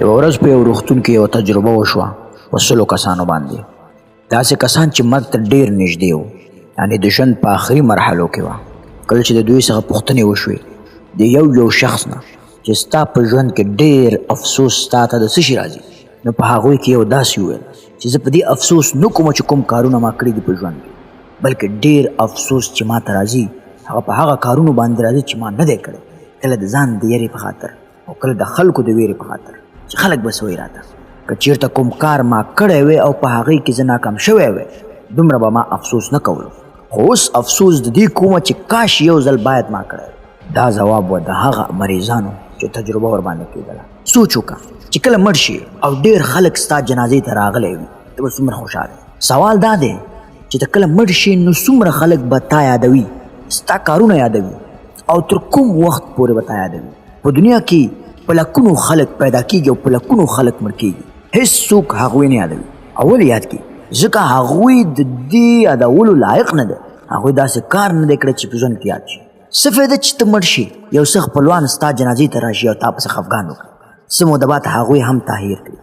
یو ورځ په یو روغتون کې یو تجربه وشوه په سلو کسانو باندې. داسې کسان چې مرګ ته ډېر نږدې وو یعنې د ژوند په آخري مرحلو کې وه. کله چې د دوی څخه پوښتنې وشوې د یو یو شخص نه چې ستا په ژوند کې ډېر افسوس ستا ته د څه شي راځي. نو په هغوی کې یو داسې وویل چې زه په دې افسوس نه کوم چې کوم کارونه ما کړي دي په ژوند کې بلکې ډېر افسوس چې ما ته راځي هغه په هغه کارونو باندې راځي چې ما نه دی کړی. کله د ځان د یری په خاطر او کله د خلکو د ویرې په خاطر چې خلک به سوی راته. که چیرته کوم کار ما کړی وی او په هغې کې زه ناکام شوی وی دومره به ما افسوس نه کولو خو اوس افسوس د دې کومه چې کاش یو ځل باید ما کړی. دا ځواب و د هغه مریضانو چې تجربه ور باندې کېدله. سوچ وکړه چې کله مړ شي او ډېر خلک ستا جنازې ته راغلی وي ته به څومره خوشحاله سوال دا دی چې ته کله مړ شي نو څومره خلک به تا یادوي؟ ستا کارونه یادوي او تر کوم وخت پورې به تا یادوي؟ په دنیا کې په لکونو خلک پیدا کیږي او په لکونو خلک مړ کیږي. هیڅ څوک هغوی نه یادوي. اول یاد کی ځکه هغوی د دې یادولو لایق نه ده. هغوی داسې کار نه دی کړی چې په ژوند کې یاد شي. څه فایده چې ته مړ شي یو څه خپلوان ستا جنازې ته راشي او تا پسې خفګان وکړي څه موده بعد هغوی هم تاهیر کړي.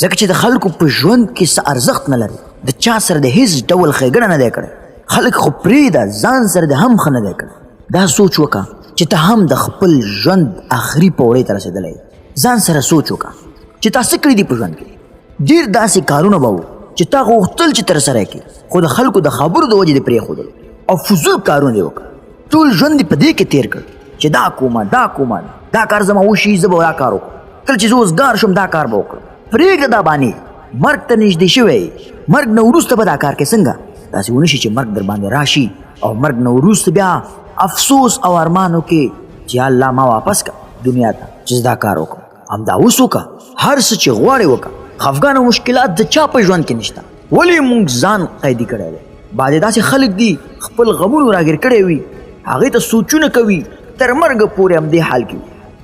ځکه چې د خلکو په ژوند کې څه ارزښت نه لري. د چا سره د هیڅ ډول ښېګڼه نه دی کړی. خلک خو پرېږده ځان سره د هم ښه نه دی کړی. دا سوچ وکړه چې ته هم د خپل ژوند آخري پوړې ته رسېدلی ځان سره سوچ وکړه چې تا څه کړي دي په ژوند کې. ډېر داسې کارونه به وو چې تا غوښتل چې ترسره کړي. خو د خلکو د خبرو د وجې دې پرېښودل. او فضول کارونه وکړه. ټول ژوند په دې کې تیر کړ چې دا کومه دا کومه دا کار زما وشي زه به دا کار وکړم. کله چې زه اوسګار شم دا کار به وکړم. پرېږده دا باندې مرګ ته نږدې شوی مرګ نه وروسته به دا کار کې څنګه؟ داسې ونه شي چې مرګ در باندې راشي. او مرګ نه وروسته بیا افسوس او ارمانو کې چې الله ما واپس کا دنیا ته چې دا کار وکړم. همدا اوس وکړه. هر څه چې غواړې وکړه. خفګان او مشکلات د چا په ژوند کې نشته. ولې موږ ځان قیدي کړی دی؟ بعضې داسې خلک دي خپل غمونو راګیر کړی وي. هغې ته سوچونه کوي تر مرګه پورې همدې حال کې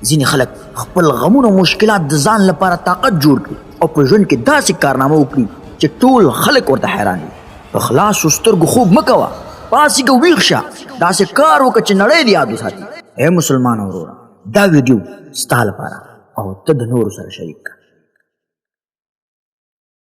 ځینې خلک خپل غمونه او مشکلات د ځان لپاره طاقت جوړ کړي او په ژوند کې داسې کارنامه وکړي چې ټول خلک ورته حیران وي په خلاصو سترګو خوب مه کوه پاسېږه ویښ شه داسې کار وکړه چې نړۍ دې یاد وساتي اے مسلمان وروره دا ویډیو ستا لپاره او ته د نورو سره شریک کړه